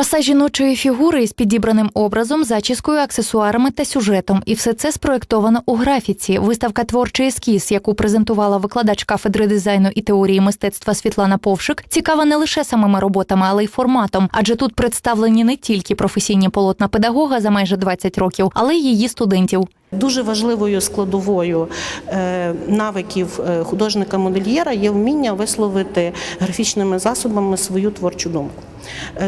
Краса жіночої фігури із підібраним образом, зачіскою, аксесуарами та сюжетом. І все це спроєктовано у графіці. Виставка Творчий ескіз, яку презентувала викладач кафедри дизайну і теорії мистецтва Світлана Повшик, цікава не лише самими роботами, але й форматом. Адже тут представлені не тільки професійні полотна педагога за майже 20 років, але й її студентів. Дуже важливою складовою е, навиків е, художника-модельєра є вміння висловити графічними засобами свою творчу думку,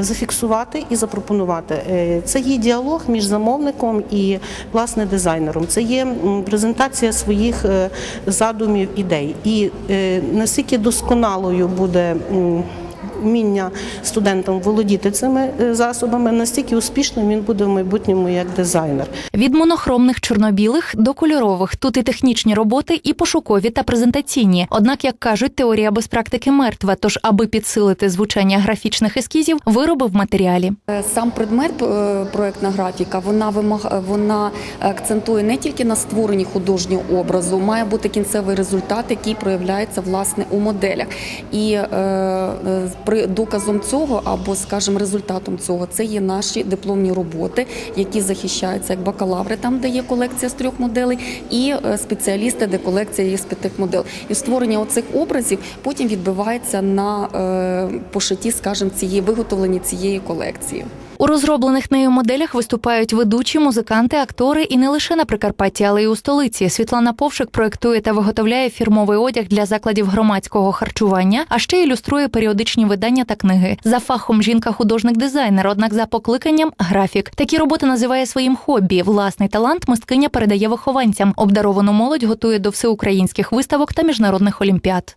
зафіксувати і запропонувати. Е, Це є діалог між замовником і власне дизайнером. Це є презентація своїх е, задумів, ідей. І е, наскільки досконалою буде. Вміння студентам володіти цими е, засобами настільки успішним він буде в майбутньому як дизайнер. Від монохромних чорно-білих до кольорових тут і технічні роботи, і пошукові та презентаційні. Однак, як кажуть, теорія без практики мертва. Тож, аби підсилити звучання графічних ескізів, вироби в матеріалі. Е, Сам предмет е, проектна графіка вона вимаг вона акцентує не тільки на створенні художнього образу, має бути кінцевий результат, який проявляється власне у моделях. І е, доказом цього або, скажімо, результатом цього це є наші дипломні роботи, які захищаються як бакалаври, там де є колекція з трьох моделей, і е, спеціалісти, де колекція є з п'яти моделей. І створення оцих образів потім відбивається на пошиті, скажімо, цієї виготовлення цієї колекції. У розроблених нею моделях виступають ведучі, музиканти, актори і не лише на Прикарпатті, але й у столиці. Світлана Повшик проєктує та виготовляє фірмовий одяг для закладів громадського харчування, а ще ілюструє періодичні видання та книги. За фахом жінка художник-дизайнер, однак за покликанням графік. Такі роботи називає своїм хобі. Власний талант мисткиня передає вихованцям. Обдаровану молодь готує до всеукраїнських виставок та міжнародних олімпіад.